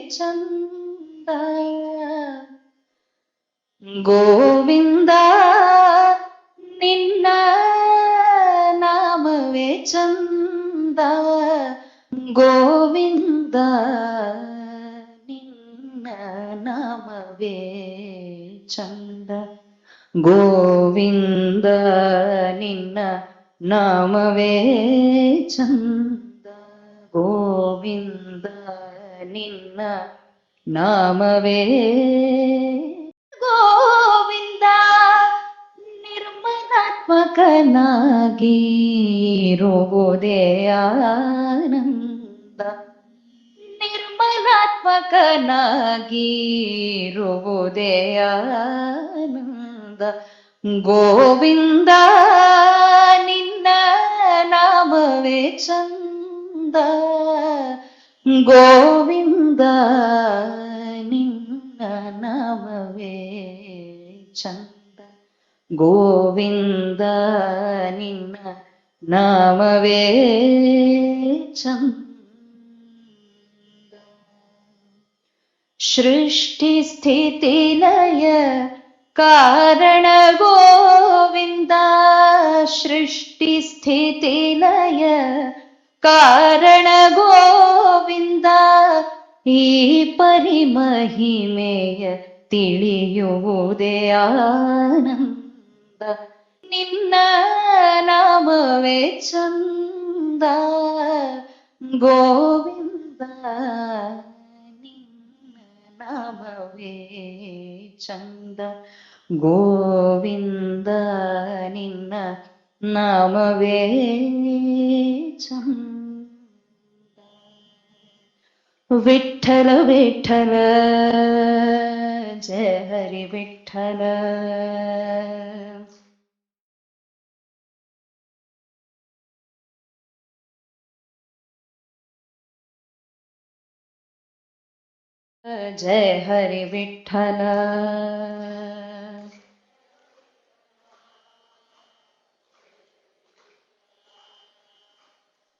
ಚಂದ ಗೋವಿಂದ ನಿನ್ನ ನಾಮವೇ ಚಂದ ಗೋವಿಂದ ನಿನ್ನ ನಾಮವೇ ಚಂದ ಗೋವಿಂದ ನಿನ್ನ ನಾಮವೇ ಚಂದ ಗೋವಿಂದ ನಿನ್ನ ನಾಮವೇ ಗೋವಿಂದ ನಿರ್ಮಲಾತ್ಮಕನಾಗಿ ಇರುವುದೇ ಆನಂದ ನಿರ್ಮಲಾತ್ಮಕನಾಗಿ ಇರುವುದೇ ಆನಂದ ಗೋವಿಂದ ನಿನ್ನ ನಾಮವೇ ಚಂದ ಗೋವಿಂದ ನಿನ್ನ ನಾಮವೇ ಚಂದ ಗೋವಿಂದ ನಿನ್ನ ನಾಮವೇ ಚಂದ ಸೃಷ್ಟಿ ಸ್ಥಿತಿ ಲಯ ಕಾರಣ ಗೋವಿಂದ ಸೃಷ್ಟಿ ಸ್ಥಿತಿ ಲಯ ಕಾರಣ ಗೋವಿಂದ ಈ ಪರಿಮಹಿಮೆಯ ತಿಳಿಯುವುದೇ ಆನಂದ ನಿನ್ನ ನಾಮವೇ ಚಂದ ಗೋವಿಂದ ನಿನ್ನ ನಾಮವೇ ಚಂದ ಗೋವಿಂದ ನಿನ್ನ ನಾಮವೇ ಚಂದ விட்டல விட்டல ஜெய ஹரி விட்டல ஜெய ஹரி விட்டல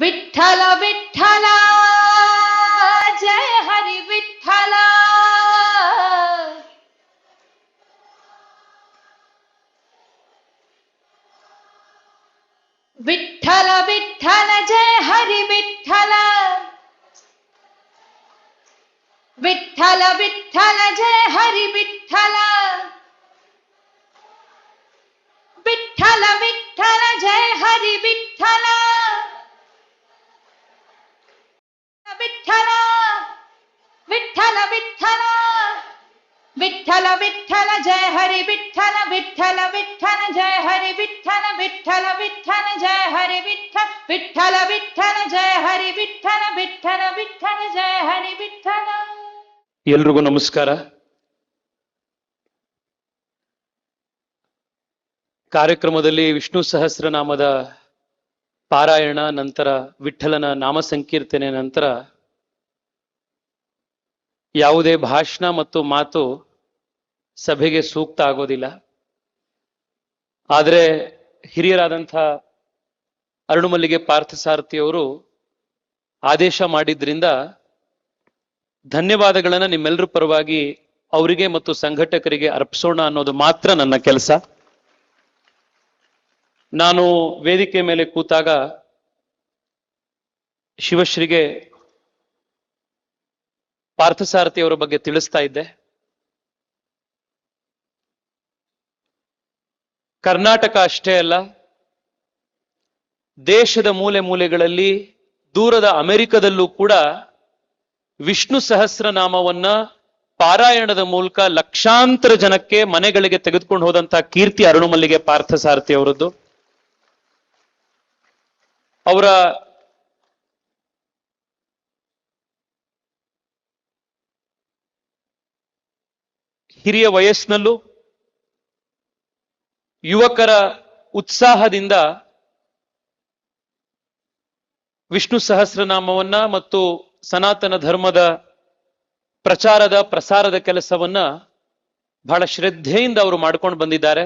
विठल विठल जय हरि विठल विठल विठल जय हरि विठल विठल विठल जय हरि विठल विठल विठल जय हरि विठ्ठला। ವಿಠಲ ವಿಠಲ ಜಯ ಹರಿ ವಿಠಲ ವಿಠಲ ವಿಠಲ ಜಯ ಹರಿ ವಿಠಲ ವಿಠಲ ವಿಠಲ ಜಯ ಹರಿ ವಿಠಲ ವಿಠಲ ವಿಠಲ ಜಯ ಹರಿ ವಿಠಲ ವಿಠಲ ವಿಠಲ ಜಯ ಹರಿ ವಿಠಲ. ಎಲ್ರಿಗೂ ನಮಸ್ಕಾರ. ಕಾರ್ಯಕ್ರಮದಲ್ಲಿ ವಿಷ್ಣು ಸಹಸ್ರನಾಮದ ಪಾರಾಯಣ, ನಂತರ ವಿಠಲನ ನಾಮ ಸಂಕೀರ್ತನೆ, ನಂತರ ಯಾವುದೇ ಭಾಷಣ ಮತ್ತು ಮಾತು ಸಭೆಗೆ ಸೂಕ್ತ ಆಗೋದಿಲ್ಲ. ಆದರೆ ಹಿರಿಯರಾದಂಥ ಅರುಣಮಲ್ಲಿಗೆ ಪಾರ್ಥಸಾರಥಿಯವರು ಆದೇಶ ಮಾಡಿದ್ರಿಂದ ಧನ್ಯವಾದಗಳನ್ನು ನಿಮ್ಮೆಲ್ಲರ ಪರವಾಗಿ ಅವರಿಗೆ ಮತ್ತು ಸಂಘಟಕರಿಗೆ ಅರ್ಪಿಸೋಣ ಅನ್ನೋದು ಮಾತ್ರ ನನ್ನ ಕೆಲಸ. ನಾನು ವೇದಿಕೆ ಮೇಲೆ ಕೂತಾಗ ಶಿವಶ್ರೀಗೆ ಪಾರ್ಥಸಾರಥಿಯವರ ಬಗ್ಗೆ ತಿಳಿಸ್ತಾ ಇದ್ದೆ. ಕರ್ನಾಟಕ ಅಷ್ಟೇ ಅಲ್ಲ, ದೇಶದ ಮೂಲೆ ಮೂಲೆಗಳಲ್ಲಿ ದೂರದ ಅಮೆರಿಕದಲ್ಲೂ ಕೂಡ ವಿಷ್ಣು ಸಹಸ್ರನಾಮವನ್ನ ಪಾರಾಯಣದ ಮೂಲಕ ಲಕ್ಷಾಂತರ ಜನಕ್ಕೆ ಮನೆಗಳಿಗೆ ತೆಗೆದುಕೊಂಡು ಹೋದಂತಹ ಕೀರ್ತಿ ಅರುಣಮಲ್ಲಿಗೆ ಪಾರ್ಥಸಾರಥಿ ಅವರದ್ದು. ಅವರ ಹಿರಿಯ ವಯಸ್ಸಿನಲ್ಲೂ ಯುವಕರ ಉತ್ಸಾಹದಿಂದ ವಿಷ್ಣು ಸಹಸ್ರನಾಮವನ್ನ ಮತ್ತು ಸನಾತನ ಧರ್ಮದ ಪ್ರಚಾರದ, ಪ್ರಸಾರದ ಕೆಲಸವನ್ನ ಬಹಳ ಶ್ರದ್ಧೆಯಿಂದ ಅವರು ಮಾಡ್ಕೊಂಡು ಬಂದಿದ್ದಾರೆ.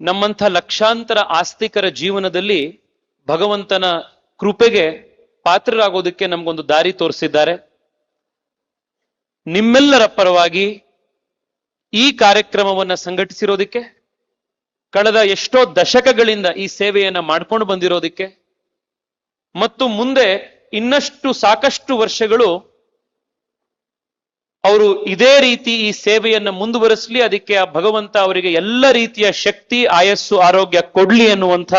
ನಮ್ಮಂಥ ಲಕ್ಷಾಂತರ ಆಸ್ತಿಕರ ಜೀವನದಲ್ಲಿ ಭಗವಂತನ ಕೃಪೆಗೆ ಪಾತ್ರರಾಗೋದಕ್ಕೆ ನಮಗೊಂದು ದಾರಿ ತೋರಿಸಿದ್ದಾರೆ. ನಿಮ್ಮೆಲ್ಲರ ಪರವಾಗಿ ಈ ಕಾರ್ಯಕ್ರಮವನ್ನ ಸಂಘಟಿಸಿರೋದಕ್ಕೆ ಕಳೆದ ಎಷ್ಟೋ ದಶಕಗಳಿಂದ ಈ ಸೇವೆಯನ್ನ ಮಾಡ್ಕೊಂಡು ಬಂದಿರೋದಿಕ್ಕೆ, ಮತ್ತು ಮುಂದೆ ಇನ್ನಷ್ಟು ಸಾಕಷ್ಟು ವರ್ಷಗಳು ಅವರು ಇದೇ ರೀತಿ ಈ ಸೇವೆಯನ್ನ ಮುಂದುವರಿಸಲಿ, ಅದಕ್ಕೆ ಆ ಭಗವಂತ ಅವರಿಗೆ ಎಲ್ಲ ರೀತಿಯ ಶಕ್ತಿ, ಆಯಸ್ಸು, ಆರೋಗ್ಯ ಕೊಡ್ಲಿ ಅನ್ನುವಂಥ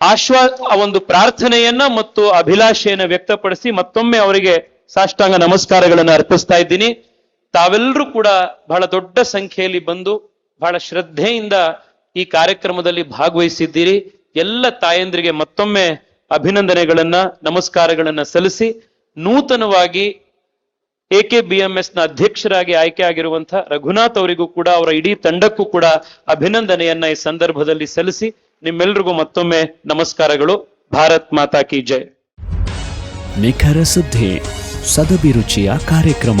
ಆಶ್ವಾ, ಆ ಒಂದು ಪ್ರಾರ್ಥನೆಯನ್ನ ಮತ್ತು ಅಭಿಲಾಷೆಯನ್ನ ವ್ಯಕ್ತಪಡಿಸಿ ಮತ್ತೊಮ್ಮೆ ಅವರಿಗೆ ಸಾಷ್ಟಾಂಗ ನಮಸ್ಕಾರಗಳನ್ನು ಅರ್ಪಿಸ್ತಾ ಇದ್ದೀನಿ. ತಾವೆಲ್ಲರೂ ಕೂಡ ಬಹಳ ದೊಡ್ಡ ಸಂಖ್ಯೆಯಲ್ಲಿ ಬಂದು ಬಹಳ ಶ್ರದ್ಧೆಯಿಂದ ಈ ಕಾರ್ಯಕ್ರಮದಲ್ಲಿ ಭಾಗವಹಿಸಿದ್ದೀರಿ. ಎಲ್ಲ ತಾಯಂದ್ರಿಗೆ ಮತ್ತೊಮ್ಮೆ ಅಭಿನಂದನೆಗಳನ್ನ, ನಮಸ್ಕಾರಗಳನ್ನ ಸಲ್ಲಿಸಿ, ನೂತನವಾಗಿ ಎ ಕೆ ಬಿ ಎಂ ಎಸ್ನ ಅಧ್ಯಕ್ಷರಾಗಿ ಆಯ್ಕೆ ಆಗಿರುವಂತಹ ರಘುನಾಥ್ ಅವರಿಗೂ ಕೂಡ, ಅವರ ಇಡೀ ತಂಡಕ್ಕೂ ಕೂಡ ಅಭಿನಂದನೆಯನ್ನ ಈ ಸಂದರ್ಭದಲ್ಲಿ ಸಲ್ಲಿಸಿ, ನಿಮ್ಮೆಲ್ರಿಗೂ ಮತ್ತೊಮ್ಮೆ ನಮಸ್ಕಾರಗಳು. ಭಾರತ್ ಮಾತಾ ಕಿ ಜೈ. ನಿಖರ ಸುದ್ದಿ, ಸದಭಿರುಚಿಯ ಕಾರ್ಯಕ್ರಮ.